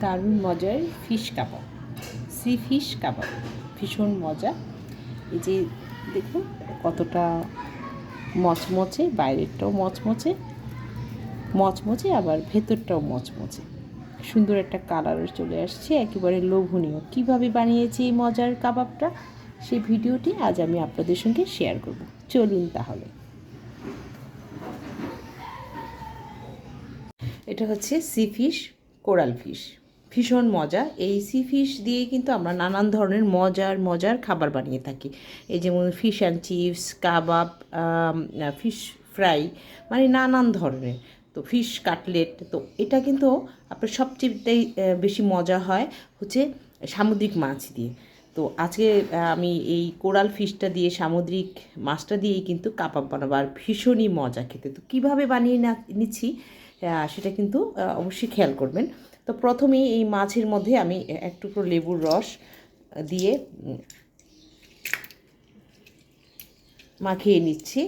দারুণ মজার fish kebab. Sea fish kebab, ভীষণ মজা। এই যে দেখুন কতটা মচমচে, বাইরেরটাও মচমচে মচমচে, আবার ভেতরটাও মচমচে। সুন্দর একটা কালারও চলে আসছে, একেবারে লোভনীয়। কীভাবে বানিয়েছি এই মজার কাবাবটা? সেই ভিডিওটি আজ আমি আপনাদের সঙ্গে শেয়ার করব। চলুন তাহলে। এটা হচ্ছে সি ফিশ, কোরাল ফিশ। ভীষণ মজা। এই সি ফিশ দিয়ে কিন্তু আমরা নানান ধরনের মজার মজার খাবার বানিয়ে থাকি। এই যেমন fish and chips kebab fish fry মানে নানান ধরনের। তো ফিশ কাটলেট তো এটা কিন্তু আপনার সবচেয়ে বেশি মজা হয় হচ্ছে সামুদ্রিক মাছ দিয়ে। তো আজকে আমি এই কোরাল ফিশটা দিয়ে, সামুদ্রিক মাছটা দিয়েই কিন্তু কাবাব বানাবো। আর ভীষণই মজা খেতে। তো কীভাবে বানিয়ে নিচ্ছি সেটা কিন্তু অবশ্যই খেয়াল করবেন। তো প্রথমেই এই মাছের মধ্যে আমি এক টুকরো লেবুর রস দিয়ে মাখিয়ে নিচ্ছি।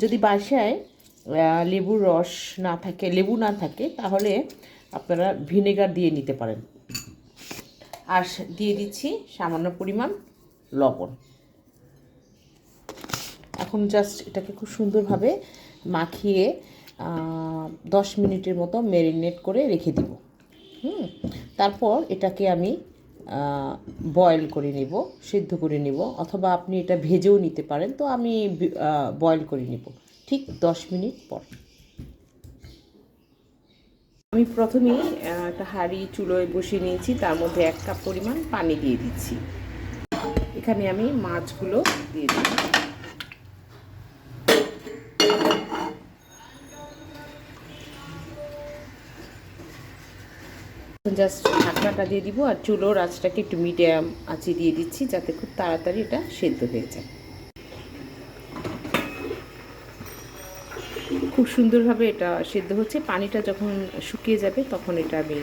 যদি বাসায় লেবুর রস না থাকে, লেবু না থাকে, তাহলে আপনারা ভিনেগার দিয়ে নিতে পারেন। আর দিয়ে দিচ্ছি সামান্য পরিমাণ লবণ। এখন জাস্ট এটাকে খুব সুন্দরভাবে মাখিয়ে দশ মিনিটের মতো ম্যারিনেট করে রেখে দিব। হুম? তারপর এটাকে আমি বয়েল করে নেব, সিদ্ধ করে নেব, অথবা আপনি এটা ভেজেও নিতে পারেন, তো আমি বয়েল করে নেব, ঠিক দশ মিনিট পর। আমি প্রথমেই একটা হাঁড়ি চুলোয় বসিয়ে নিয়েছি, তার মধ্যে এক কাপ পরিমাণ পানি দিয়ে দিচ্ছি। এখানে আমি মাছগুলো দিয়ে দিচ্ছি জাস্ট ঢাকনাটা দিয়ে দিব আর চুলোর আঁচটাকে একটু মিডিয়াম আঁচে দিয়ে দিচ্ছি যাতে খুব তাড়াতাড়ি এটা সেদ্ধ হয়ে যায়। খুব সুন্দরভাবে এটা সেদ্ধ হচ্ছে। পানিটা যখন শুকিয়ে যাবে তখন এটা আমি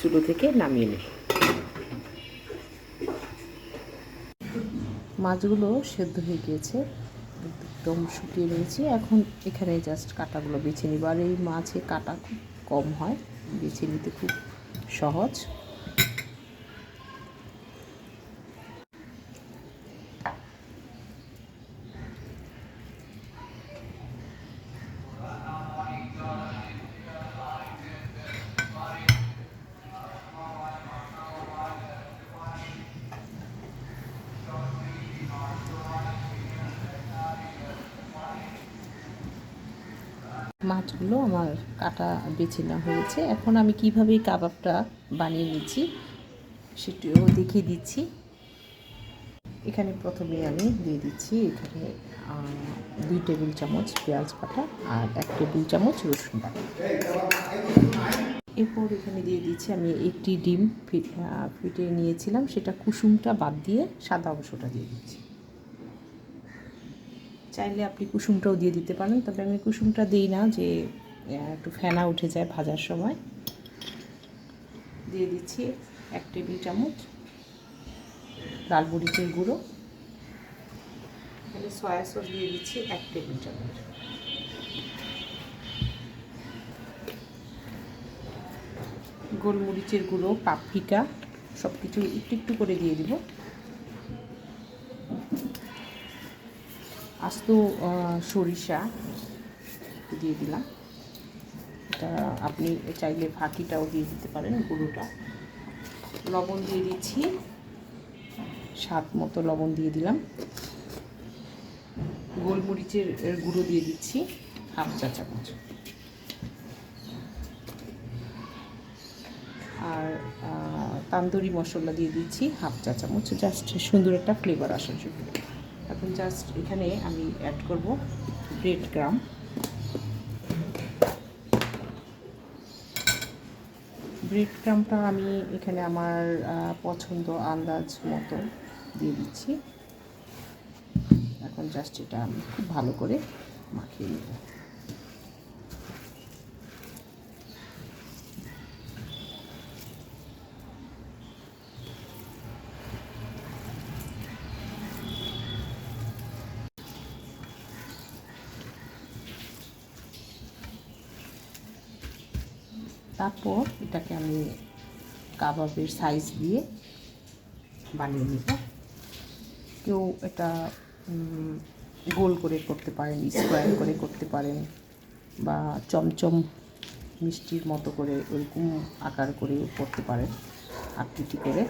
চুলো থেকে নামিয়ে নেব। মাছগুলো সেদ্ধ হয়ে গিয়েছে। একদম শুকিয়ে রয়েছে। এখন এখানে জাস্ট কাটাগুলো বেছে নিব। আর এই মাছে কাটা খুব কম হয়। বেছে নিতে খুব সহজ মাছগুলো আমার কাটা বেছে নেওয়া হয়েছে। এখন আমি কীভাবে কাবাবটা বানিয়ে নিচ্ছি সেটিও দেখিয়ে দিচ্ছি। এখানে প্রথমে আমি দিয়ে দিচ্ছি এখানে দুই টেবিল চামচ পেঁয়াজ বাটা আর এক টেবিল চামচ রসুন বাটা। এরপর এখানে দিয়ে দিচ্ছি আমি একটি ডিম ফিটে নিয়েছিলাম, সেটা কুসুমটা বাদ দিয়ে সাদা অংশটা দিয়ে দিচ্ছি। চাইলে আপনি কুসুমটাও দিয়ে দিতে পারেন, তবে আমি কুসুমটা দিই না যে একটু ফেনা উঠে যায় ভাজার সময়। দিয়ে দিচ্ছি এক টেবিল চামচ লাল মরিচের গুঁড়ো। এখানে সয়া সস দিয়ে দিচ্ছি এক টেবিল চামচ। গোলমরিচের গুঁড়ো, পাপরিকা সব কিছু একটু একটু করে দিয়ে দিব। আস্ত সরিষা দিয়ে দিলাম। এটা আপনি চাইলে ফাঁকিটাও দিয়ে দিতে পারেন গুঁড়োটা। লবণ দিয়ে দিচ্ছি। স্বাদ মতো লবণ দিয়ে দিলাম। গোলমরিচের গুঁড়ো দিয়ে দিচ্ছি, হাফ চা চামচ। আর তান্দুরি মশলা দিয়ে দিচ্ছি, হাফ চা চামচ। জাস্ট সুন্দর একটা ফ্লেভার আসার জন্য। এখন জাস্ট এখানে আমি অ্যাড করব ব্রেড গ্রাম ব্রেড ক্রামটা আমি এখানে আমার পছন্দ আন্দাজ মতো দিয়ে দিচ্ছি। এখন জাস্ট এটা আমি খুব ভালো করে মাখিয়ে নেব। তারপর এটাকে আমি কাবাবের সাইজ দিয়ে বানিয়ে নিব। কেউ এটা গোল করে করতে পারেন স্কোয়ার করে করতে পারেন বা চমচম মিষ্টির মতো করে ওইরকম আকার করে করতে পারেন, আকৃতি করে।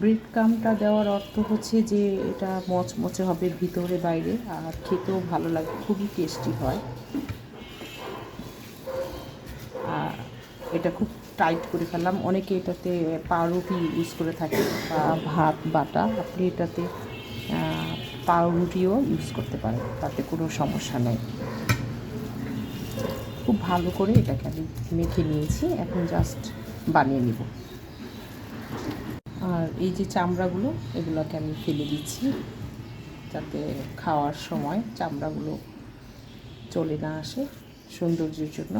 ব্রেড কামটা দেওয়ার অর্থ হচ্ছে যে এটা মচমচে হবে ভিতরে বাইরে, আর খেতেও ভালো লাগে, খুবই টেস্টি হয় আর এটা খুব টাইট করে ফেললাম। অনেকে এটাতে পাউরুটি ইউজ করে থাকে বা ভাত, বাটা। আপনি এটাতে পাউরুটিও ইউজ করতে পারেন, তাতে কোনো সমস্যা নেই। খুব ভালো করে এটাকে আমি মেখে নিয়েছি। এখন জাস্ট বানিয়ে নিব। আর এই যে চামড়াগুলো, এগুলোকে আমি ফেলে দিচ্ছি যাতে খাওয়ার সময় চামড়াগুলো চলে না আসে সৌন্দর্যের জন্য।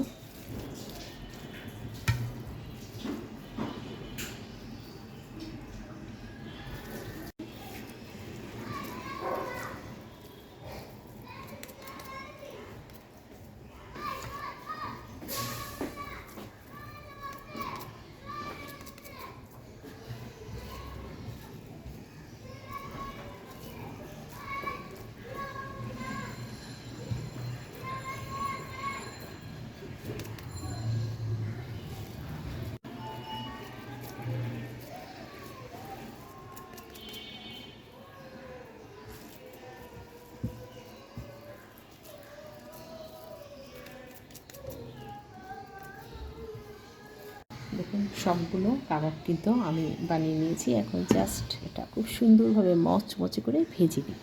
সবগুলো কাবাব কিন্তু আমি বানিয়ে নিয়েছি। এখন জাস্ট এটা খুব সুন্দরভাবে মচমচে করে ভেজে দিই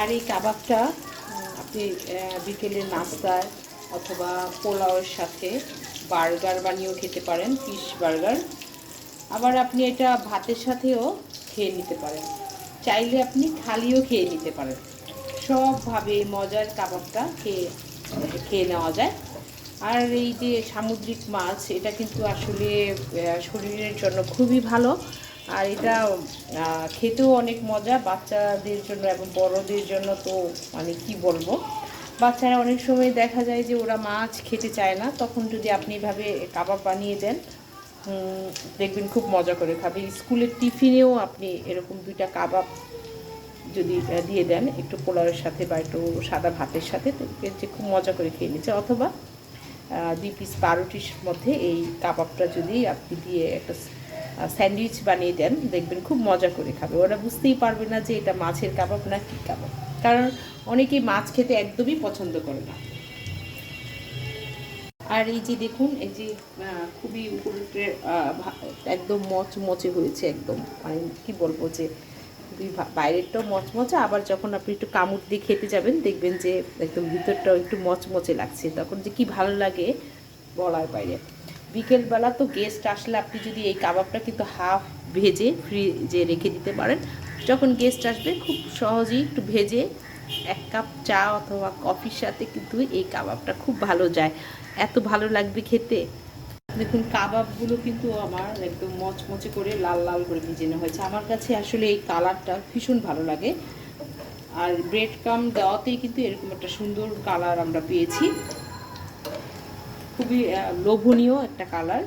আর এই কাবাবটা আপনি বিকেলের নাস্তায় অথবা পোলাওয়ের সাথে বার্গার বানিয়েও খেতে পারেন, ফিশ বার্গার। আবার আপনি এটা ভাতের সাথেও খেয়ে নিতে পারেন। চাইলে আপনি খালিও খেয়ে নিতে পারেন। সবভাবে মজার কাবাবটা খেয়ে খেয়ে নেওয়া যায়। আর এই যে সামুদ্রিক মাছ, এটা কিন্তু আসলে শরীরের জন্য খুবই ভালো। আর এটা খেতেও অনেক মজা। বাচ্চাদের জন্য এবং বড়দের জন্য তো মানে কি বলব? বাচ্চারা অনেক সময় দেখা যায় যে ওরা মাছ খেতে চায় না। তখন যদি আপনি এভাবে কাবাব বানিয়ে দেন দেখবেন খুব মজা করে খাবে। স্কুলের টিফিনেও আপনি এরকম দুইটা কাবাব যদি দিয়ে দেন, একটু পোলাওয়ের সাথে বা একটু সাদা ভাতের সাথে যে খুব মজা করে খেয়ে নিচ্ছে অথবা দুই পিস পাউরুটির মধ্যে এই কাবাবটা যদি আপনি দিয়ে একটা স্যান্ডউইচ বানিয়ে দেন, দেখবেন খুব মজা করে খাবে। ওরা বুঝতেই পারবে না যে এটা মাছের কাবাব না কী কাবাব। কারণ অনেকেই মাছ খেতে একদমই পছন্দ করে না। আর এই যে দেখুন, এই যে খুবই উপরে একদম মচমচে হয়েছে একদম। মানে কি বলব যে, খুবই বাইরেরটাও মচমচে, আবার যখন আপনি একটু কামড় দিয়ে খেতে যাবেন, দেখবেন যে একদম ভিতরটাও একটু মচমচে লাগছে। তখন যে কি ভালো লাগে বলার বাইরে। বিকেলবেলা তো গেস্ট আসলে আপনি যদি এই কাবাবটা কিন্তু হাফ ভেজে ফ্রিজে রেখে দিতে পারেন। যখন গেস্ট আসবে, খুব সহজেই একটু ভেজে এক কাপ চা অথবা কফির সাথে কিন্তু এই কাবাবটা খুব ভালো যায়। এত ভালো লাগবে খেতে। দেখুন, কাবাবগুলো কিন্তু আমার একদম মচমচে করে লাল লাল করে ভেজে নেওয়া হয়েছে। আমার কাছে আসলে এই কালারটা ভীষণ ভালো লাগে। আর ব্রেড কাম দেওয়াতেই কিন্তু এরকম একটা সুন্দর কালার আমরা পেয়েছি। খুবই লোভনীয় একটা কালার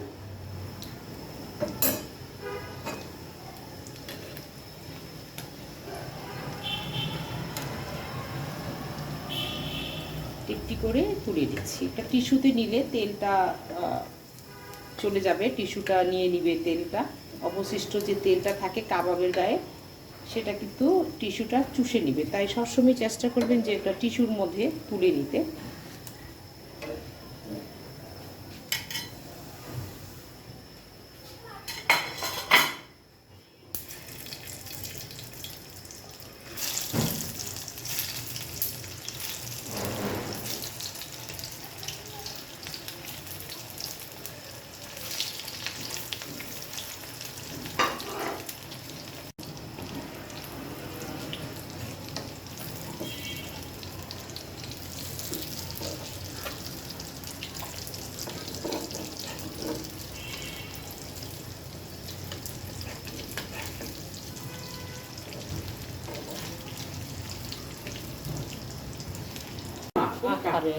একটি করে তুলে দিচ্ছি। একটা টিস্যুতে নিলে তেলটা চলে যাবে। টিস্যুটা নিয়ে নিবে তেলটা। অবশিষ্ট যে তেলটা থাকে কাবাবের গায়ে, সেটা কিন্তু টিস্যুটা চুষে নিবে। তাই সবসময় চেষ্টা করবেন যে এটা টিস্যুর মধ্যে তুলে নিতে। কোনটা আরে